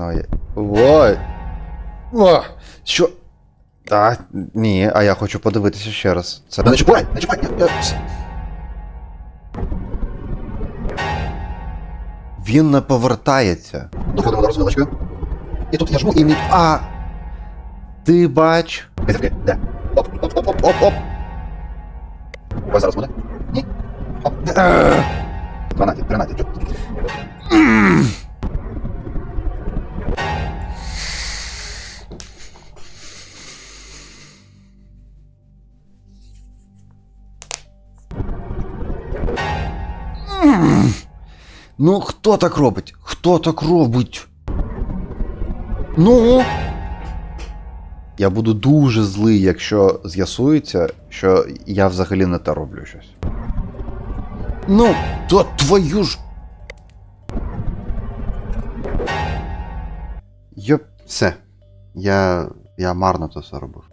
Ну, я... Ой! О! Що? Та, ні, а я хочу подивитися ще раз. Це не чіпай! Не чіпай! Він не повертається. Доходимо до розвилочки. І тут я жму і мій. А! Ти бач. Де? Де? Оп, оп, оп, оп, оп, оп. Ось зараз буде? Ні? Оп. Де? 12, 13. Ну, хто так робить? Хто так робить? Ну. Я буду дуже злий, якщо з'ясується, що я взагалі не те роблю щось. Ну, то твою ж. Йоп, все. Я. Я марно це все робив.